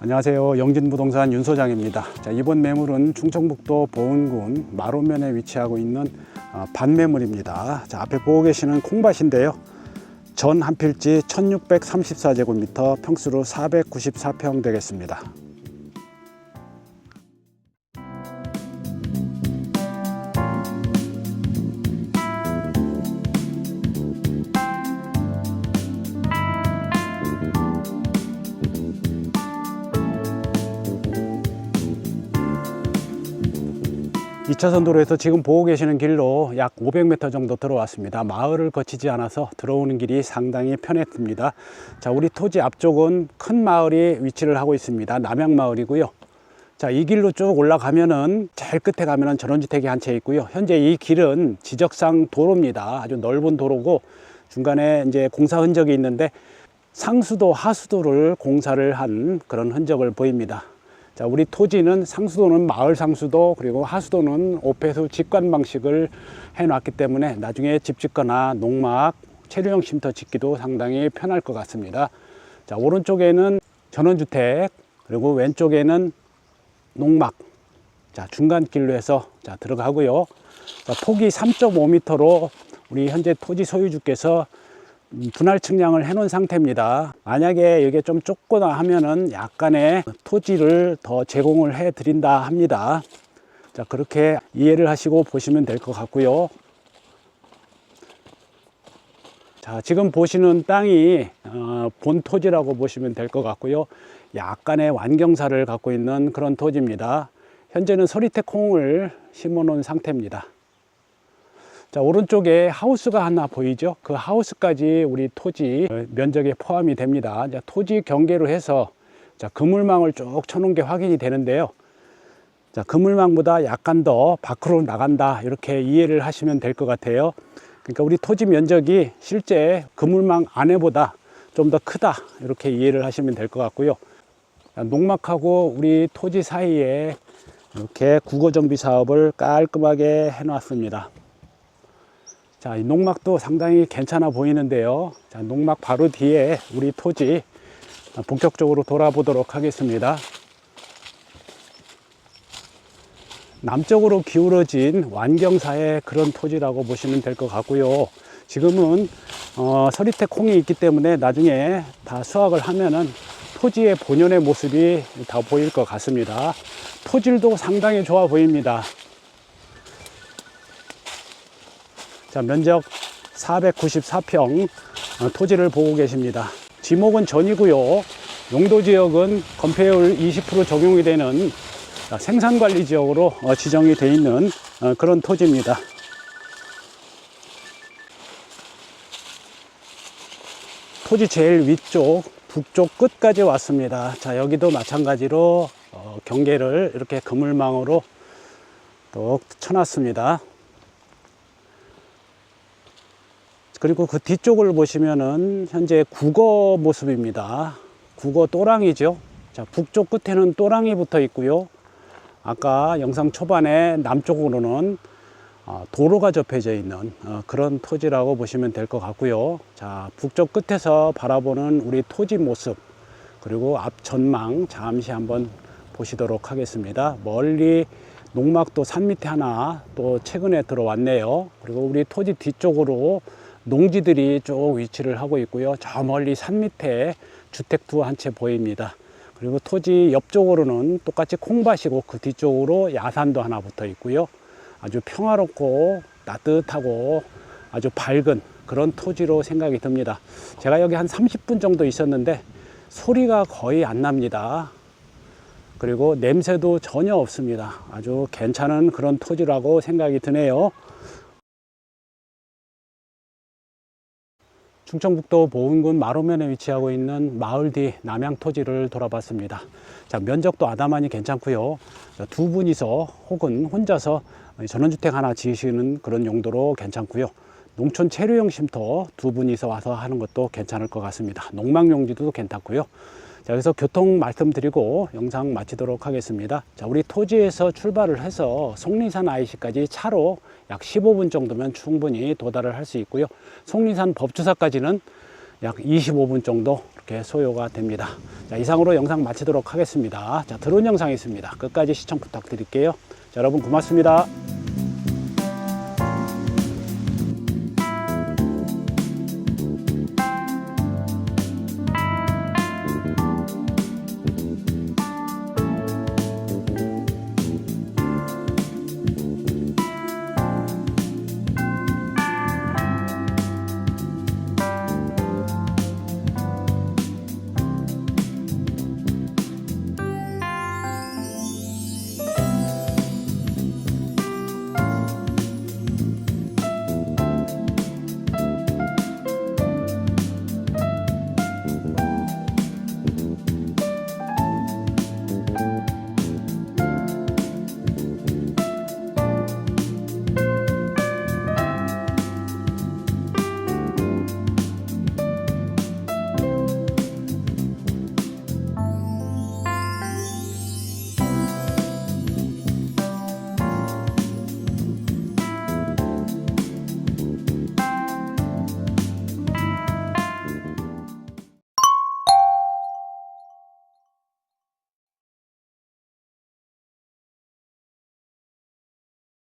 안녕하세요. 영진부동산 윤 소장입니다. 자, 이번 매물은 충청북도 보은군 마로면에 위치하고 있는 어, 반매물입니다. 자, 앞에 보고 계시는 콩밭인데요. 전 한 필지 1634제곱미터 평수로 494평 되겠습니다. 이차선 도로에서 지금 보고 계시는 길로 약 500m 정도 들어왔습니다. 마을을 거치지 않아서 들어오는 길이 상당히 편했습니다. 자, 우리 토지 앞쪽은 큰 마을이 위치를 하고 있습니다. 남양마을이고요. 자, 이 길로 쭉 올라가면은 제일 끝에 가면은 전원주택이 한 채 있고요. 현재 이 길은 지적상 도로입니다. 아주 넓은 도로고 중간에 이제 공사 흔적이 있는데 상수도, 하수도를 공사를 한 그런 흔적을 보입니다. 자, 우리 토지는 상수도는 마을 상수도 그리고 하수도는 오폐수 직관 방식을 해놨기 때문에 나중에 집 짓거나 농막, 체류형 쉼터 짓기도 상당히 편할 것 같습니다. 자, 오른쪽에는 전원주택 그리고 왼쪽에는 농막. 자, 중간 길로 해서 자, 들어가고요. 자, 폭이 3.5m로 우리 현재 토지 소유주께서 음, 분할 측량을 해 놓은 상태입니다. 만약에 이게 좀 좁거나 하면은 약간의 토지를 더 제공을 해 드린다 합니다. 자, 그렇게 이해를 하시고 보시면 될 것 같고요. 자, 지금 보시는 땅이 어, 본 토지라고 보시면 될 것 같고요. 약간의 완경사를 갖고 있는 그런 토지입니다. 현재는 서리태 콩을 심어 놓은 상태입니다. 자, 오른쪽에 하우스가 하나 보이죠? 그 하우스까지 우리 토지 어, 면적에 포함이 됩니다. 자, 토지 경계로 해서 자, 그물망을 쭉 쳐놓은 게 확인이 되는데요. 자, 그물망보다 약간 더 밖으로 나간다. 이렇게 이해를 하시면 될 것 같아요. 그러니까 우리 토지 면적이 실제 그물망 안에보다 좀 더 크다. 이렇게 이해를 하시면 될 것 같고요. 자, 농막하고 우리 토지 사이에 이렇게 국어 정비 사업을 깔끔하게 해놨습니다. 자, 이 농막도 상당히 괜찮아 보이는데요. 자, 농막 바로 뒤에 우리 토지 본격적으로 돌아보도록 하겠습니다. 남쪽으로 기울어진 완경사의 그런 토지라고 보시면 될 것 같고요. 지금은 어, 서리태 콩이 있기 때문에 나중에 다 수확을 하면은 토지의 본연의 모습이 다 보일 것 같습니다. 토질도 상당히 좋아 보입니다. 자, 면적 494평 어, 토지를 보고 계십니다. 지목은 전이고요. 용도 지역은 건폐율 20% 적용이 되는 생산관리 지역으로 어, 지정이 되어 있는 어, 그런 토지입니다. 토지 제일 위쪽 북쪽 끝까지 왔습니다. 자 여기도 마찬가지로 어, 경계를 이렇게 그물망으로 또 쳐놨습니다. 그리고 그 뒤쪽을 보시면은 현재 국어 모습입니다. 국어 또랑이죠. 자, 북쪽 끝에는 또랑이 붙어 있고요. 아까 영상 초반에 남쪽으로는 어, 도로가 접해져 있는 어, 그런 토지라고 보시면 될 것 같고요. 자, 북쪽 끝에서 바라보는 우리 토지 모습 그리고 앞 전망 잠시 한번 보시도록 하겠습니다. 멀리 농막도 산 밑에 하나 또 최근에 들어왔네요. 그리고 우리 토지 뒤쪽으로 농지들이 쭉 위치를 하고 있고요. 저 멀리 산 밑에 주택 두 한 채 보입니다. 그리고 토지 옆쪽으로는 똑같이 콩밭이고 그 뒤쪽으로 야산도 하나 붙어 있고요. 아주 평화롭고 따뜻하고 아주 밝은 그런 토지로 생각이 듭니다. 제가 여기 한 30분 정도 있었는데 소리가 거의 안 납니다. 그리고 냄새도 전혀 없습니다. 아주 괜찮은 그런 토지라고 생각이 드네요. 충청북도 보은군 마로면에 위치하고 있는 마을 뒤 남양 토지를 돌아봤습니다. 자, 면적도 아담하니 괜찮고요. 두 분이서 혹은 혼자서 전원주택 하나 지으시는 그런 용도로 괜찮고요. 농촌 체류형 쉼터 두 분이서 와서 하는 것도 괜찮을 것 같습니다. 농막용지도 괜찮고요. 자, 그래서 교통 말씀드리고 영상 마치도록 하겠습니다. 자, 우리 토지에서 출발을 해서 속리산 IC까지 차로 약 15분 정도면 충분히 도달을 할 수 있고요. 속리산 법주사까지는 약 25분 정도 이렇게 소요가 됩니다. 자, 이상으로 영상 마치도록 하겠습니다. 자, 드론 영상이 있습니다. 끝까지 시청 부탁드릴게요. 자, 여러분 고맙습니다.